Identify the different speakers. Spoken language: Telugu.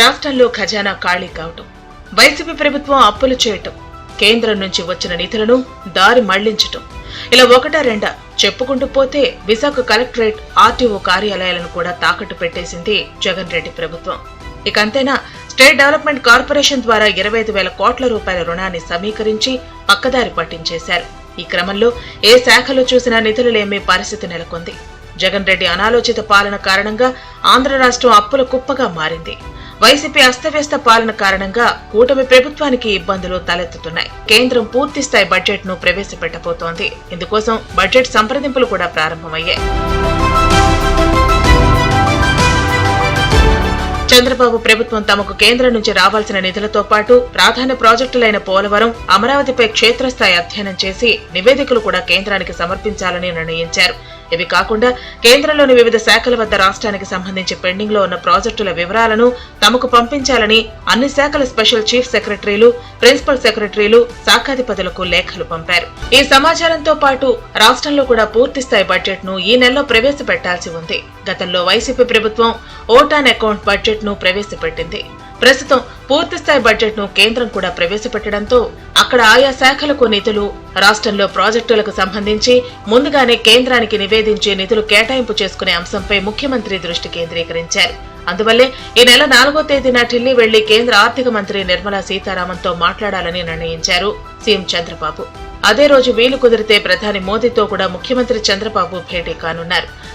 Speaker 1: రాష్ట్రంలో ఖజానా ఖాళీ కావటం వైసీపీ ప్రభుత్వం అప్పులు చేయటం కేంద్రం నుంచి వచ్చిన నిధులను దారి మళ్ళించటం. ఇలా ఒకటా రెండా చెప్పుకుంటూ పోతే విశాఖ కలెక్టరేట్ ఆర్టీఓ కార్యాలయాలను కూడా తాకట్టు పెట్టేసింది జగన్ రెడ్డి ప్రభుత్వం. ఇక అంతేనా స్టేట్ డెవలప్మెంట్ కార్పొరేషన్ ద్వారా ఇరవై ఐదు వేల కోట్ల రూపాయల రుణాన్ని సమీకరించి పక్కదారి పట్టించేశారు. ఈ క్రమంలో ఏ శాఖలో చూసినా నిధులు లేమే పరిస్థితి నెలకొంది. జగన్ రెడ్డి అనాలోచిత పాలన కారణంగా ఆంధ్ర రాష్ట్రం అప్పుల కుప్పగా మారింది. వైసీపీ అస్తవ్యస్త పాలన కారణంగా కూటమి ప్రభుత్వానికి ఇబ్బందులు తలెత్తుతున్నాయి. కేంద్రం పూర్తి స్థాయి బడ్జెట్ను ప్రవేశపెట్టబోతోంది. ఇందుకోసం బడ్జెట్ సంప్రదింపులు కూడా ప్రారంభమయ్యాయి. చంద్రబాబు ప్రభుత్వం తమకు కేంద్రం నుంచి రావాల్సిన నిధులతో పాటు ప్రాధాన్య ప్రాజెక్టులైన పోలవరం అమరావతిపై క్షేత్రస్థాయి అధ్యయనం చేసి నివేదికలు కూడా కేంద్రానికి సమర్పించాలని నిర్ణయించారు. ఇవి కాకుండా కేంద్రంలోని వివిధ శాఖల వద్ద రాష్ట్రానికి సంబంధించి పెండింగ్లో ఉన్న ప్రాజెక్టుల వివరాలను తమకు పంపించాలని అన్ని శాఖల స్పెషల్ చీఫ్ సెక్రటరీలు ప్రిన్సిపల్ సెక్రటరీలు శాఖాధిపతులకు లేఖలు పంపారు. ఈ సమాచారంతో పాటు రాష్ట్రంలో కూడా పూర్తిస్థాయి బడ్జెట్ను ఈ నెలలో ప్రవేశపెట్టాల్సి ఉంది. గతంలో వైసీపీ ప్రభుత్వం ఓటాన్ అకౌంట్ బడ్జెట్ను ప్రవేశపెట్టింది. ప్రస్తుతం పూర్తిస్థాయి బడ్జెట్ను కేంద్రం కూడా ప్రవేశపెట్టడంతో అక్కడ ఆయా శాఖలకు నిధులు రాష్ట్రంలో ప్రాజెక్టులకు సంబంధించి ముందుగానే కేంద్రానికి నివేదించి నిధులు కేటాయింపు చేసుకునే అంశంపై ముఖ్యమంత్రి దృష్టి కేంద్రీకరించారు. అందువల్లే ఈ నెల నాలుగో తేదీన ఢిల్లీ వెళ్ళి కేంద్ర ఆర్థిక మంత్రి నిర్మలా సీతారామన్తో మాట్లాడాలని నిర్ణయించారు సీఎం చంద్రబాబు. అదే రోజు వీలు కుదిరితే ప్రధాని మోదీతో కూడా ముఖ్యమంత్రి చంద్రబాబు భేటీ కానున్నారు.